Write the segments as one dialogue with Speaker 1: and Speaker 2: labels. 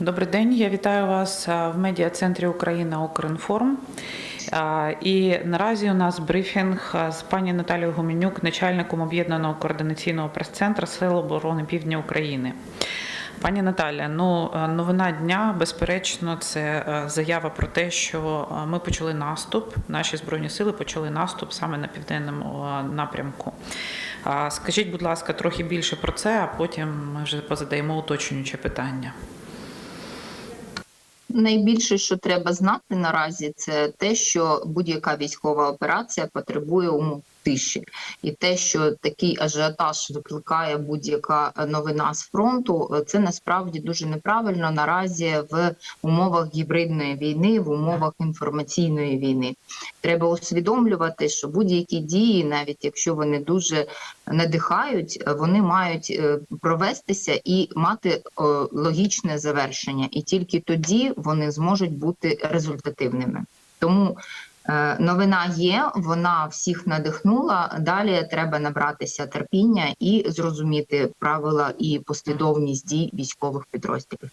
Speaker 1: Добрий день, я вітаю вас в медіа-центрі Україна Укрінформ. І наразі у нас брифінг з пані Наталією Гуменюк, начальником об'єднаного координаційного прес-центру Сил оборони Півдня України. Пані Наталя, ну е, новина дня, безперечно, це е, заява про те, що е, ми почали наступ. Наші збройні сили почали наступ саме на південному е, напрямку. Скажіть, будь ласка, трохи більше про це, а потім ми вже позадаємо уточнююче питання.
Speaker 2: Найбільше, що треба знати наразі, це те, що будь-яка військова операція потребує умов тиші, і те, що такий ажіотаж викликає будь-яка новина з фронту, це насправді дуже неправильно наразі в умовах гібридної війни, в умовах інформаційної війни. Треба усвідомлювати, що будь-які дії, навіть якщо вони дуже надихають, вони мають е, провестися і мати е, логічне завершення, і тільки тоді вони зможуть бути результативними. Тому е, новина є, вона всіх надихнула. Далі треба набратися терпіння і зрозуміти правила і послідовність дій військових підрозділів.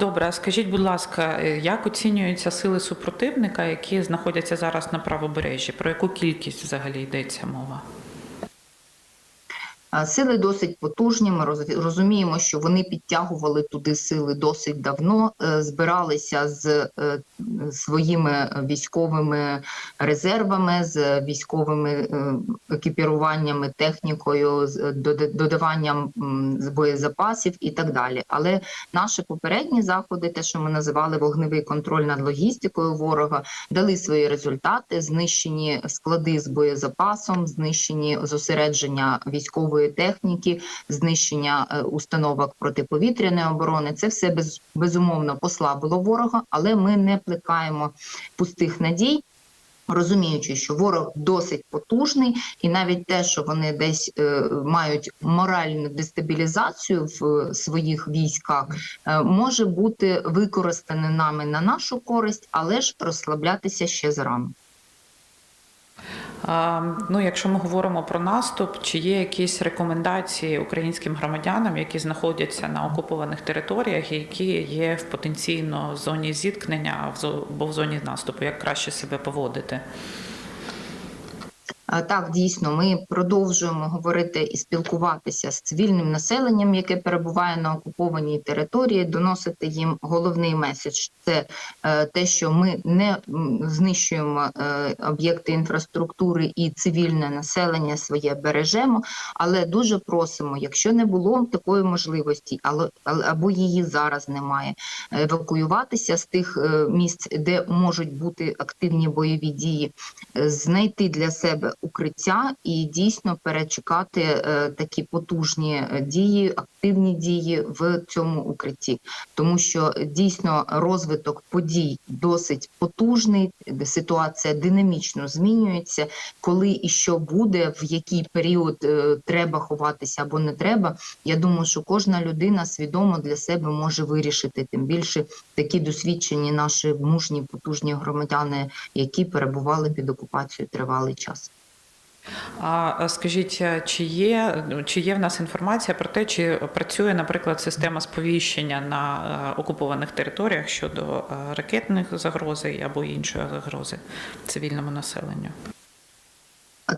Speaker 1: Добре, скажіть, будь ласка, е, як оцінюються сили супротивника, які знаходяться зараз на правобережжі? Про яку кількість взагалі йдеться мова?
Speaker 2: Сили досить потужні. Ми роз- розуміємо, що вони підтягували туди сили досить давно, е, збиралися з е, своїми військовими резервами, з військовими е, екіпіруваннями, технікою, з додаванням боєзапасів і так далі. Але наші попередні заходи, те, що ми називали вогневий контроль над логістикою ворога, дали свої результати. Знищені склади з боєзапасом, знищені зосередження військової техніки, знищення е, установок протиповітряної оборони. Це все без, безумовно послабило ворога, але ми не плекаємо пустих надій. Розуміючи, що ворог досить потужний, і навіть те, що вони десь е, мають моральну дестабілізацію в е, своїх військах, е, може бути використане нами на нашу користь, але ж розслаблятися ще.
Speaker 1: А, Ну, якщо ми говоримо про наступ, чи є якісь рекомендації українським громадянам, які знаходяться на окупованих територіях, і які є в потенційно зоні зіткнення або в зоні наступу, як краще себе поводити?
Speaker 2: Так, дійсно, ми продовжуємо говорити і спілкуватися з цивільним населенням, яке перебуває на окупованій території, доносити їм головний меседж це е, те, що ми не знищуємо е, об'єкти інфраструктури і цивільне населення своє бережемо, але дуже просимо, якщо не було такої можливості, або її зараз немає, евакуюватися з тих е, місць, де можуть бути активні бойові дії, знайти для себе укриття і дійсно перечекати е, такі потужні е, дії, активні дії в цьому укритті, тому що дійсно розвиток подій досить потужний. Ситуація динамічно змінюється. Коли і що буде, в який період е, треба ховатися або не треба. Я думаю, що кожна людина свідомо для себе може вирішити. Тим більше такі досвідчені наші мужні потужні громадяни, які перебували під окупацією тривалий час.
Speaker 1: А а скажіть, чи є, чи є в нас інформація про те, чи працює, наприклад, система сповіщення на е, окупованих територіях щодо е, ракетних загрози або іншої загрози цивільному населенню?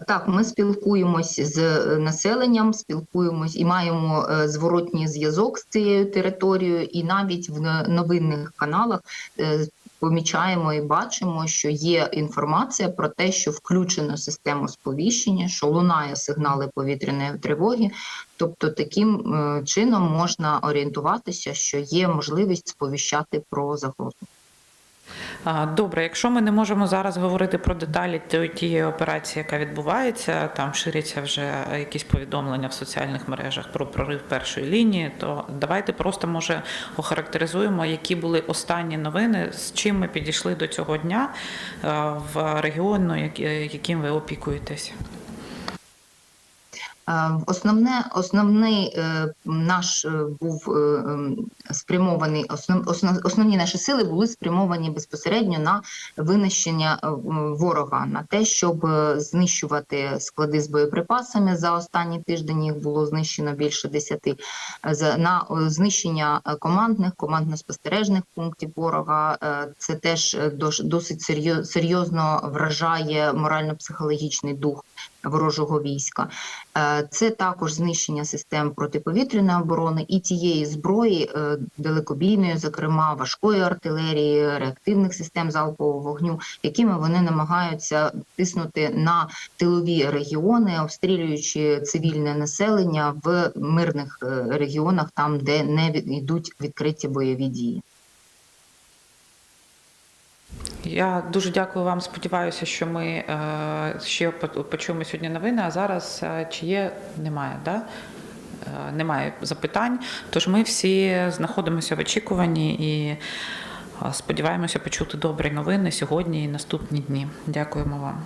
Speaker 2: Так, ми спілкуємось з е, населенням, спілкуємось і маємо е, зворотній зв'язок з цією територією, і навіть в е, новинних каналах е, помічаємо і бачимо, що є інформація про те, що включено систему сповіщення, що лунає сигнали повітряної тривоги. Тобто, таким е, чином можна орієнтуватися, що є можливість сповіщати про загрозу.
Speaker 1: Добре, якщо ми не можемо зараз говорити про деталі тієї операції, яка відбувається, там ширяться вже якісь повідомлення в соціальних мережах про прорив першої лінії, то давайте просто може охарактеризуємо, які були останні новини, з чим ми підійшли до цього дня е, в регіону, яким ви опікуєтесь.
Speaker 2: Е, Основне, основний е, наш е, був ем, спрямований, основ, основ, основні наші сили були спрямовані безпосередньо на винищення ворога, на те, щоб знищувати склади з боєприпасами. За останній тиждень їх було знищено більше десяти. Е, за- На знищення командних, командно-спостережних пунктів ворога. Це теж досить серйозно вражає морально-психологічний дух ворожого війська. Е, Це також знищення систем протиповітряної оборони і тієї зброї е, далекобійної, зокрема важкої артилерії, реактивних систем залпового вогню, якими вони намагаються тиснути на тилові регіони, обстрілюючи цивільне населення в мирних е, регіонах, там де не йдуть відкриті бойові дії.
Speaker 1: Я дуже дякую вам. Сподіваюся, що ми е, ще почуємо сьогодні новини. А зараз е, чи є немає, да? Е, немає запитань. Тож ми всі знаходимося в очікуванні і сподіваємося почути добрі новини сьогодні і наступні дні. Дякуємо вам.